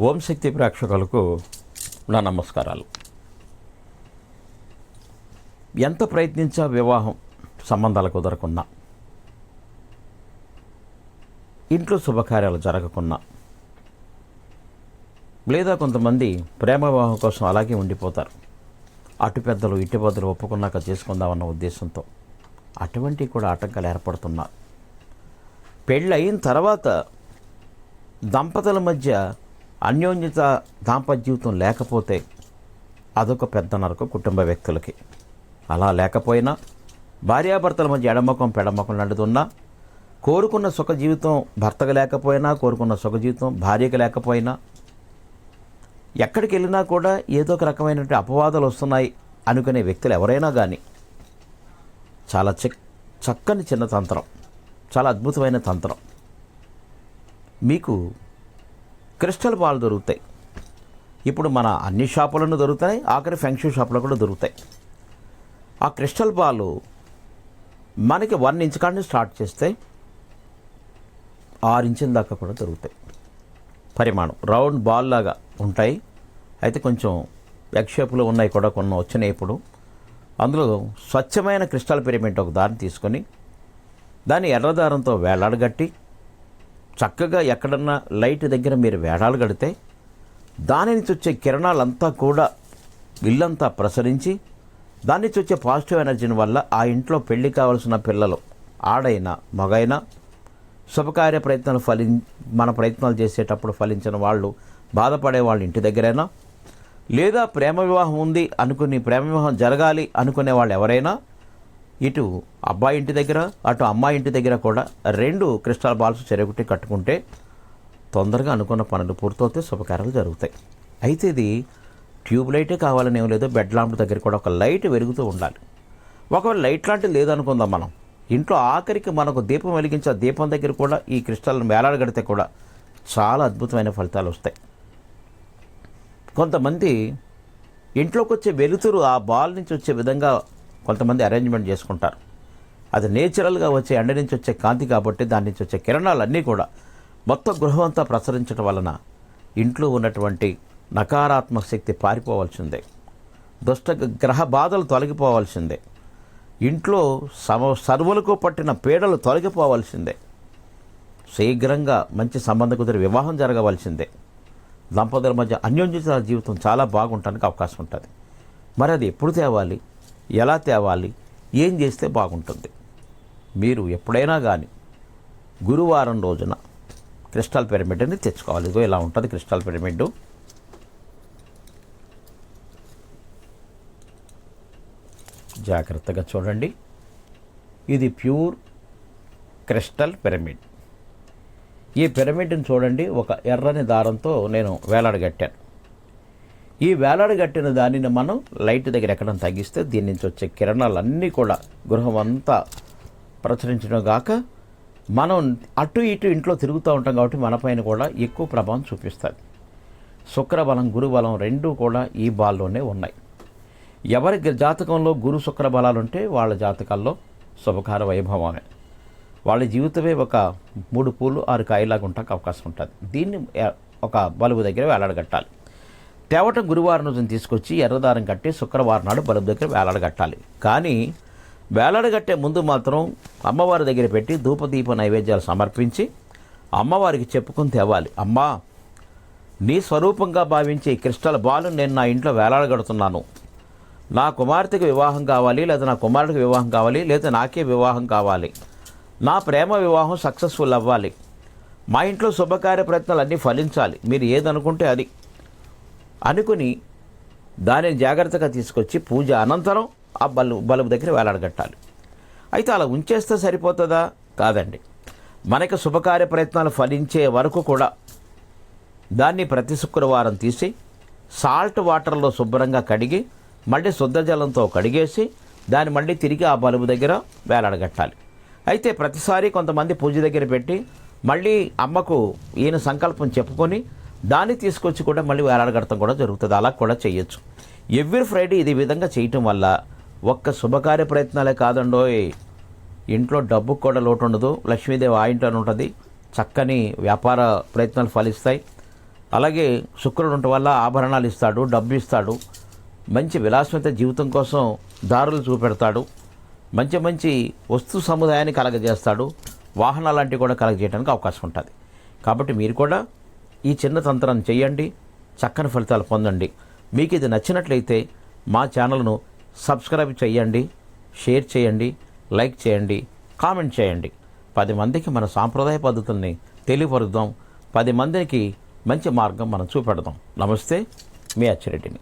ఓం శక్తి ప్రేక్షకులకు నా నమస్కారాలు. ఎంత ప్రయత్నించా వివాహం సంబంధాలు కుదరకున్నా ఇంట్లో శుభకార్యాలు జరగకున్నా లేదా కొంతమంది ప్రేమ వివాహం కోసం అలాగే ఉండిపోతారు. అటు పెద్దలు ఇటు పెద్దలు ఒప్పుకున్నాక చేసుకుందామన్న ఉద్దేశంతో అటువంటి కూడా ఆటంకాలు ఏర్పడుతున్నా. పెళ్ళయిన తర్వాత దంపతుల మధ్య అన్యోన్యత దాంపత్య జీవితం లేకపోతే అదొక పెద్ద నరక కుటుంబ వ్యక్తులకి. అలా లేకపోయినా భార్యాభర్తల మధ్య ఎడమకం పెడమకం నడుతున్నా కోరుకున్న సుఖ జీవితం భర్తకు లేకపోయినా కోరుకున్న సుఖ జీవితం భార్యకు లేకపోయినా ఎక్కడికి వెళ్ళినా కూడా ఏదో ఒక రకమైనటువంటి అపవాదాలు వస్తున్నాయి అనుకునే వ్యక్తులు ఎవరైనా కానీ చాలా చక్ చక్కని చిన్న తంత్రం. చాలా అద్భుతమైన తంత్రం. మీకు క్రిస్టల్ బాల్ దొరుకుతాయి. ఇప్పుడు మన అన్ని షాపులను దొరుకుతాయి ఆఖరి ఫెంక్షన్ షాపులో కూడా దొరుకుతాయి. ఆ క్రిస్టల్ పాలు మనకి వన్ ఇంచ్ కాడిని స్టార్ట్ చేస్తే ఆరు ఇంచుల దాకా కూడా దొరుకుతాయి. పరిమాణం. రౌండ్ బాల్ లాగా ఉంటాయి. అయితే కొంచెం ఎగ్ షేప్లో ఉన్నాయి కూడా కొన్ని వచ్చినాయి ఇప్పుడు. అందులో స్వచ్ఛమైన క్రిస్టల్ పిరమిడ్ ఒక దారిని తీసుకొని దాన్ని ఎర్రదారంతో వేలాడగట్టి చక్కగా ఎక్కడన్నా లైట్ దగ్గర మీరు వేడాలు కడితే దాని నుంచి వచ్చే కిరణాలంతా కూడా ఇల్లంతా ప్రసరించి దాని నుంచి వచ్చే పాజిటివ్ ఎనర్జీని వల్ల ఆ ఇంట్లో పెళ్ళి కావాల్సిన పిల్లలు ఆడైనా మగైనా శుభకార్య ప్రయత్నాలు ఫలి మన ప్రయత్నాలు చేసేటప్పుడు ఫలించిన వాళ్ళు బాధపడే వాళ్ళు ఇంటి దగ్గరైనా లేదా ప్రేమ వివాహం ఉంది అనుకుని ప్రేమ వివాహం జరగాలి అనుకునే వాళ్ళు ఎవరైనా ఇటు అబ్బాయి ఇంటి దగ్గర అటు అమ్మాయి ఇంటి దగ్గర కూడా రెండు క్రిస్టల్ బాల్స్ చెరగొట్టి కట్టుకుంటే తొందరగా అనుకున్న పనులు పూర్తవుతే శుభకార్యాలు జరుగుతాయి. అయితే ఇది ట్యూబ్ లైటే కావాలని ఏం లేదు బెడ్ లాంప్ దగ్గర కూడా ఒక లైట్ వెలుగుతూ ఉండాలి. ఒకవేళ లైట్ లాంటిది లేదనుకుందాం మనం ఇంట్లో ఆఖరికి మనకు దీపం వెలిగించే ఆ దీపం దగ్గర కూడా ఈ క్రిస్టల్ని వేలాడగడితే కూడా చాలా అద్భుతమైన ఫలితాలు వస్తాయి. కొంతమంది ఇంట్లోకి వచ్చే వెలుతురు ఆ బాల్ నుంచి వచ్చే విధంగా కొంతమంది అరేంజ్మెంట్ చేసుకుంటారు. అది నేచురల్గా వచ్చే ఎండ నుంచి వచ్చే కాంతి కాబట్టి దాని నుంచి వచ్చే కిరణాలన్నీ కూడా మొత్తం గృహం అంతా ప్రసరించడం వలన ఇంట్లో ఉన్నటువంటి నకారాత్మక శక్తి పారిపోవాల్సిందే. దుష్ట గ్రహ బాధలు తొలగిపోవాల్సిందే. ఇంట్లో సమ సర్వులకు పట్టిన పీడలు తొలగిపోవాల్సిందే. శీఘ్రంగా మంచి సంబంధ కుదిరి వివాహం జరగవలసిందే. దంపతుల మధ్య అన్యోన్యత జీవితం చాలా బాగుంటానికి అవకాశం ఉంటుంది. మరి అది ఎప్పుడు తేవాలి? ఎలా తేవాలి? ఏం చేస్తే బాగుంటుంది? మీరు ఎప్పుడైనా కానీ గురువారం రోజున క్రిస్టల్ పిరమిడ్ని తెచ్చుకోవాలి. ఇదిగో ఇలా ఉంటుంది క్రిస్టల్ పిరమిడ్ జాగ్రత్తగా చూడండి. ఇది ప్యూర్ క్రిస్టల్ పిరమిడ్. ఈ పిరమిడ్ని చూడండి. ఒక ఎర్రని దారంతో నేను వేలాడగట్టాను. ఈ వేలాడగట్టిన దానిని మనం లైట్ దగ్గర ఎక్కడం తగ్గిస్తే దీని నుంచి వచ్చే కిరణాలన్నీ కూడా గృహం అంతా ప్రచురించడం గాక మనం అటు ఇటు ఇంట్లో తిరుగుతూ ఉంటాం కాబట్టి మనపైన కూడా ఎక్కువ ప్రభావం చూపిస్తుంది. శుక్రబలం గురుబలం రెండూ కూడా ఈ బాల్లోనే ఉన్నాయి. ఎవరి జాతకంలో గురు శుక్ర బలాలు ఉంటే వాళ్ళ జాతకాల్లో శుభకార వైభవమే. వాళ్ళ జీవితమే ఒక మూడు పూలు ఆరు కాయలాగా ఉంటాక అవకాశం ఉంటుంది. దీన్ని ఒక బలుబు దగ్గర వేలాడగట్టాలి. తేవటం గురువారం రోజున తీసుకొచ్చి ఎర్రదారం కట్టి శుక్రవారం నాడు బలుబు దగ్గర వేలాడగట్టాలి కానీ వేలాడగట్టే ముందు మాత్రం అమ్మవారి దగ్గర పెట్టి ధూపదీప నైవేద్యాలు సమర్పించి అమ్మవారికి చెప్పుకొని తేవాలి. అమ్మా నీ స్వరూపంగా భావించే క్రిస్టల్ బాలు నేను నా ఇంట్లో వేలాడగడుతున్నాను నా కుమార్తెకి వివాహం కావాలి లేదా నా కుమారుడికి వివాహం కావాలి లేదా నాకే వివాహం కావాలి. నా ప్రేమ వివాహం సక్సెస్ఫుల్ అవ్వాలి. మా ఇంట్లో శుభకార్య ప్రయత్నాలు అన్నీ ఫలించాలి. మీరు ఏదనుకుంటే అది. అనుకుని దానిని జాగ్రత్తగా తీసుకొచ్చి పూజ అనంతరం ఆ బలు బలుబు దగ్గర వేలాడగట్టాలి. అయితే అలా ఉంచేస్తే సరిపోతుందా? కాదండి. మనకి శుభకార్య ప్రయత్నాలు ఫలించే వరకు కూడా దాన్ని ప్రతి శుక్రవారం తీసి సాల్ట్ వాటర్లో శుభ్రంగా కడిగి మళ్ళీ శుద్ధ జలంతో కడిగేసి దాన్ని మళ్ళీ తిరిగి ఆ బలుబు దగ్గర వేలాడగట్టాలి. అయితే ప్రతిసారి కొంతమంది పూజ దగ్గర పెట్టి మళ్ళీ అమ్మకు ఈయన సంకల్పం చెప్పుకొని దాన్ని తీసుకొచ్చి కూడా మళ్ళీ వేలాడగడతం కూడా జరుగుతుంది. అలా కూడా చేయొచ్చు. ఎవ్రీ ఫ్రైడే ఇది విధంగా చేయటం వల్ల ఒక్క శుభకార్య ప్రయత్నాలే కాదండోయ్. ఇంట్లో డబ్బుకు కూడా లోటు ఉండదు లక్ష్మీదేవి ఆ ఇంట్లోనే ఉంటుంది. చక్కని వ్యాపార ప్రయత్నాలు ఫలిస్తాయి. అలాగే శుక్రుడు ఉండటం వల్ల ఆభరణాలు ఇస్తాడు డబ్బు ఇస్తాడు. మంచి విలాసవంత జీవితం కోసం దారులు చూపెడతాడు. మంచి మంచి వస్తు సముదాయాన్ని కలగజేస్తాడు. వాహనాలు లాంటివి కూడా కలగజేయడానికి అవకాశం ఉంటుంది. కాబట్టి మీరు కూడా ఈ చిన్న తంత్రాన్ని చేయండి చక్కని ఫలితాలు పొందండి. మీకు ఇది నచ్చినట్లయితే మా ఛానల్ను సబ్స్క్రైబ్ చేయండి షేర్ చేయండి లైక్ చేయండి కామెంట్ చేయండి పది మందికి మన సాంప్రదాయ పద్ధతుల్ని తెలియపరుద్దాం. పది మందికి మంచి మార్గం మనం చూపెడదాం. నమస్తే మీ అచ్చిరెడ్డిని.